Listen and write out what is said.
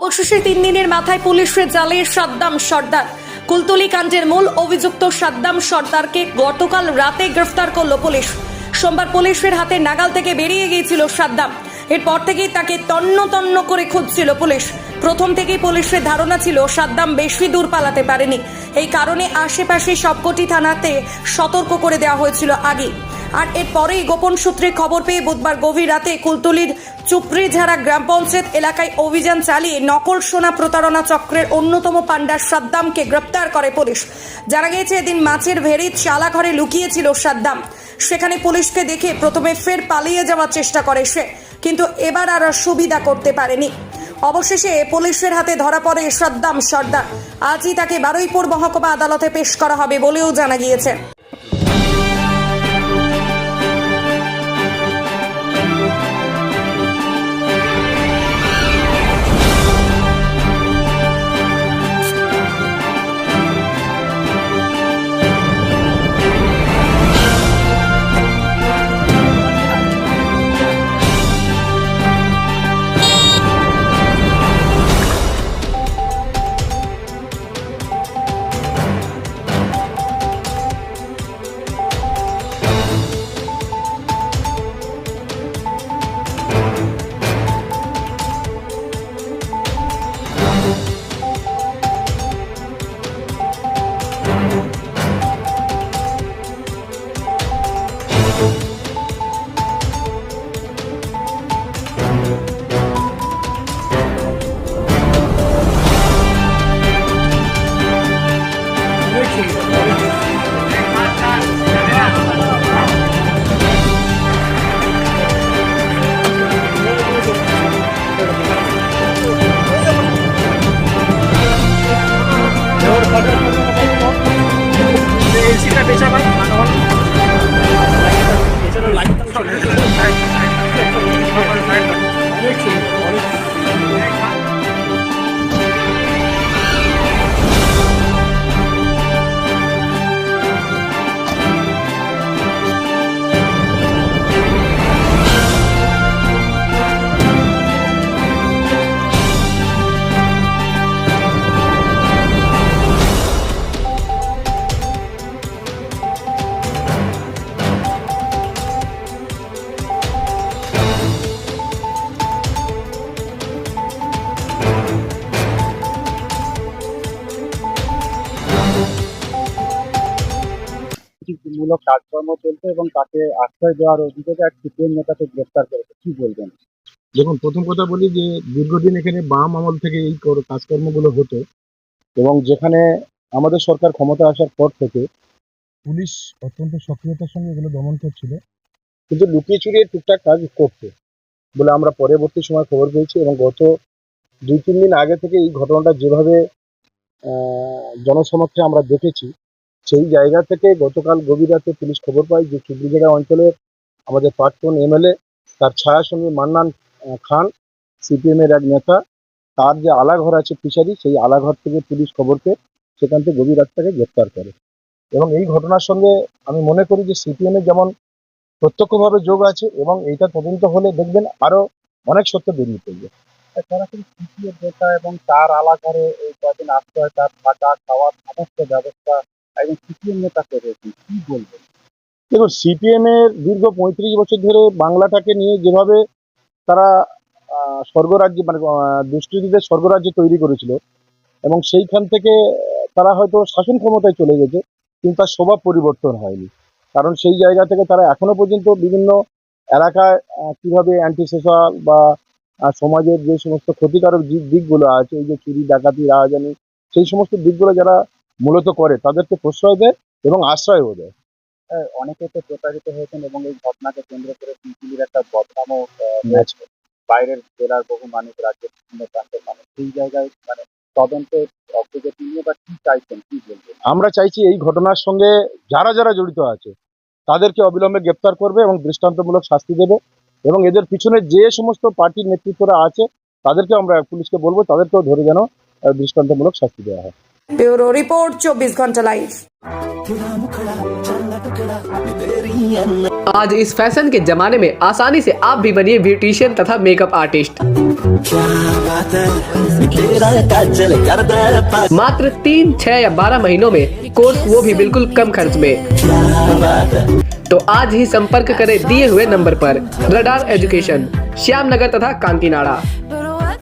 অবশেষে তিন দিনের মাথায় পুলিশের জালে সাদ্দাম সর্দার। কুলতলি কাণ্ডের মূল অভিযুক্ত সাদ্দাম সর্দারকে গতকাল রাতে গ্রেফতার করল পুলিশ। সোমবার পুলিশের হাতে নাগাল থেকে বেরিয়ে গিয়েছিল সাদ্দাম। এরপর থেকেই তাকে তন্ন তন্ন করে খুঁজছিল পুলিশ। প্রথম থেকেই পুলিশের ধারণা ছিল সাদ্দাম বেশি দূর পালাতে পারেনি। এই কারণে আশেপাশে সবকটি থানাতে সতর্ক করে দেওয়া হয়েছিল আগে। আর এরপরেই গোপন সূত্রে খবর পেয়ে বুধবার গভীর রাতে কুলতলির চুপড়িঝাড়া গ্রাম পঞ্চায়েত এলাকায় অভিযান চালিয়ে নকল সোনা প্রতারণা চক্রের অন্যতম পাণ্ডা সাদ্দামকে গ্রেপ্তার করে পুলিশ। জানা গিয়েছে, এদিন মাছের ভেড়ির চালা ঘরে লুকিয়েছিল সাদ্দাম। সেখানে পুলিশকে দেখে প্রথমে ফের পালিয়ে যাওয়ার চেষ্টা করে সে, কিন্তু এবার আর সুবিধা করতে পারেনি। অবশেষে পুলিশের হাতে ধরা পড়ে সাদ্দাম সর্দার। আজই তাকে বারুইপুর মহকুমা আদালতে পেশ করা হবে বলেও জানা গিয়েছে। মূলক কাজকর্ম চলছে এবং তাকে আশ্রয় দেওয়ার অভিযোগে এক সিপিএম নেতাকে গ্রেপ্তার করেছে। কি বলবেন? দেখুন, প্রথম কথা বলি যে দীর্ঘদিন এখানে বাম আমল থেকে এই কর- কাজকর্মগুলো হতো এবং যেখানে আমাদের সরকার ক্ষমতা আসার পর থেকে পুলিশ অত্যন্ত সক্রিয়তার সঙ্গে এগুলো দমন করছিল। কিন্তু লুকিয়ে চুরিয়ে টুকটাক কাজ করছে বলে আমরা পরবর্তী সময় খবর পেয়েছি এবং গত দুই, তিন দিন আগে থেকে এই ঘটনাটা যেভাবে জনসমক্ষে আমরা দেখেছি সেই জায়গা থেকে গতকাল গভীর রাতে পুলিশ খবর পায় যে চুবড়িজাড়া অঞ্চলের আমাদের প্রাক্তন এমএলএ তার ছায়া ছায়াসঙ্গী মান্নান খান সিপিএম এর এক নেতা, তার যে আলাঘর আছে ফিশারি, সেই আলাঘর থেকে পুলিশ খবর পেয়ে সেখান থেকে গভীর রাত তাকে গ্রেপ্তার করে। এবং এই ঘটনার সঙ্গে আমি মনে করি যে সিপিএম এর যেমন প্রত্যক্ষভাবে যোগ আছে এবং এইটা তদন্ত হলে দেখবেন আরও অনেক সত্য বেরিয়ে পড়বে নেতা এবং তার আলাঘরে এই কদিন আশ্রয়, তার থাকা, খাওয়ার সমস্ত ব্যবস্থা একজন সিপিএম নেতা করেছেন কি বলবেন দেখুন সিপিএম এর দীর্ঘ পঁয়ত্রিশ বছর ধরে বাংলাটাকে নিয়ে যেভাবে তারা স্বর্গরাজ্য মানে আহ, দুষ্কৃতীদের স্বর্গরাজ্য তৈরি করেছিল এবং সেইখান থেকে তারা হয়তো শাসন ক্ষমতায় চলে গেছে কিন্তু তার স্বভাব পরিবর্তন হয়নি। কারণ সেই জায়গা থেকে তারা এখনও পর্যন্ত বিভিন্ন এলাকায় কীভাবে অ্যান্টি সোশ্যাল বা সমাজের যে সমস্ত ক্ষতিকারক দিক দিকগুলো আছে এই যে চুরি ডাকাতি রাহাজানি সেই সমস্ত দিকগুলো যারা মূলত করে তাদেরকে প্রশ্রয় দেয় এবং আশ্রয়ও দেয়। অনেকে তো প্রতারিত হয়েছেন এবং এই ঘটনাকে কেন্দ্র করে পিপিলির একটা বদনামও হয়েছে বাইরের জেলার বহু মানুষ রাজ্যের বিভিন্ন প্রান্তের মানুষ সেই জায়গায় মানে তদন্তের অগ্রগতি নিয়ে বা কি চাইছেন কি বলবেন? আমরা চাইছি এই ঘটনার সঙ্গে যারা যারা জড়িত আছে তাদেরকে অবিলম্বে গ্রেপ্তার করবে এবং দৃষ্টান্তমূলক শাস্তি দেবে এবং এদের পিছনে যে সমস্ত পার্টির নেতৃত্বরা আছে তাদেরকে আমরা পুলিশকে বলব তাদেরকেও ধরে যেন দৃষ্টান্তমূলক শাস্তি দেওয়া হয়। ब्यूरो रिपोर्ट, चौबीस घंटा लाइव। आज इस फ़ैशन के जमाने में आसानी से आप भी बनिए ब्यूटिशियन तथा मेकअप आर्टिस्ट। मात्र तीन, छह या बारह महीनों में कोर्स वो भी बिल्कुल कम खर्च में। तो आज ही संपर्क करें दिए हुए नंबर पर, रडार एजुकेशन श्याम नगर तथा कांकीनाड़ा